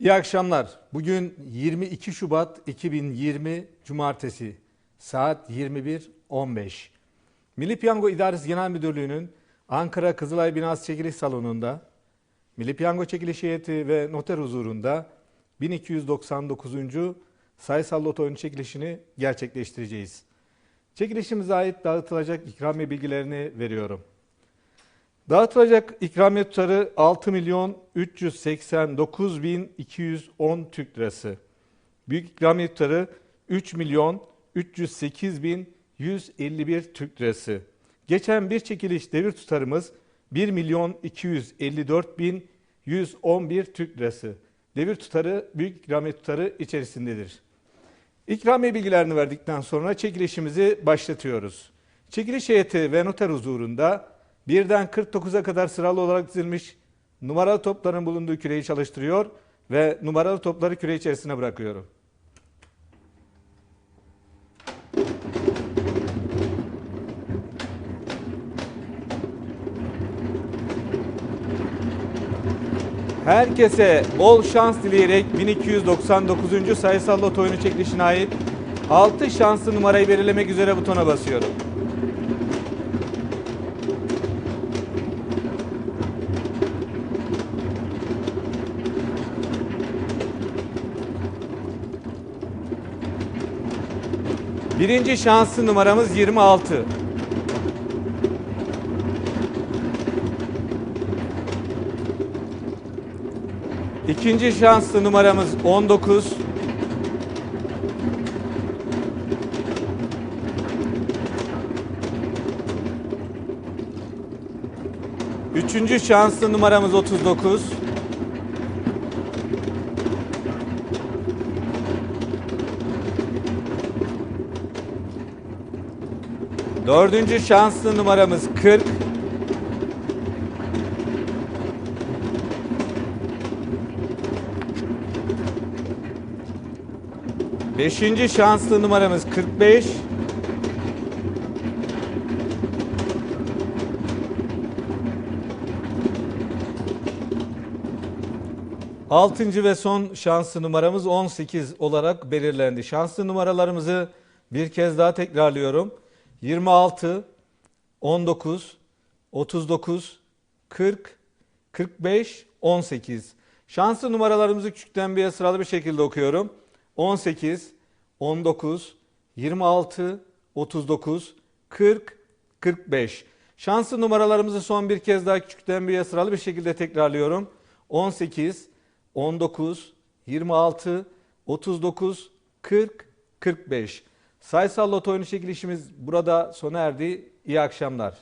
İyi akşamlar. Bugün 22 Şubat 2020 Cumartesi saat 21.15. Milli Piyango İdaresi Genel Müdürlüğü'nün Ankara Kızılay Binası Çekiliş Salonu'nda Milli Piyango Çekiliş Heyeti ve noter huzurunda 1299. sayısal loto oyunu çekilişini gerçekleştireceğiz. Çekilişimize ait dağıtılacak ikramiye bilgilerini veriyorum. Dağıtılacak ikramiye tutarı 6 milyon 389 bin 210 Türk lirası. Büyük ikramiye tutarı 3 milyon 308 bin 151 Türk lirası. Geçen bir çekiliş devir tutarımız 1 milyon 254 bin 111 Türk lirası. Devir tutarı büyük ikramiye tutarı içerisindedir. İkramiye bilgilerini verdikten sonra çekilişimizi başlatıyoruz. Çekiliş heyeti ve noter huzurunda birden 49'a kadar sıralı olarak dizilmiş numaralı topların bulunduğu küreyi çalıştırıyor ve numaralı topları küre içerisine bırakıyorum. Herkese bol şans dileyerek 1299. sayısal loto oyunu çekilişine ait 6 şanslı numarayı belirlemek üzere butona basıyorum. Birinci şanslı numaramız 26. İkinci şanslı numaramız 19. Üçüncü şanslı numaramız 39. Dördüncü şanslı numaramız 40. Beşinci şanslı numaramız 45. Altıncı ve son şanslı numaramız 18 olarak belirlendi. Şanslı numaralarımızı bir kez daha tekrarlıyorum. 26, 19, 39, 40, 45, 18. Şanslı numaralarımızı küçükten bir sıralı bir şekilde okuyorum. 18, 19, 26, 39, 40, 45. Şanslı numaralarımızı son bir kez daha küçükten bir sıralı bir şekilde tekrarlıyorum. 18, 19, 26, 39, 40, 45. Sayısal loto oyunu çekilişimiz burada sona erdi. İyi akşamlar.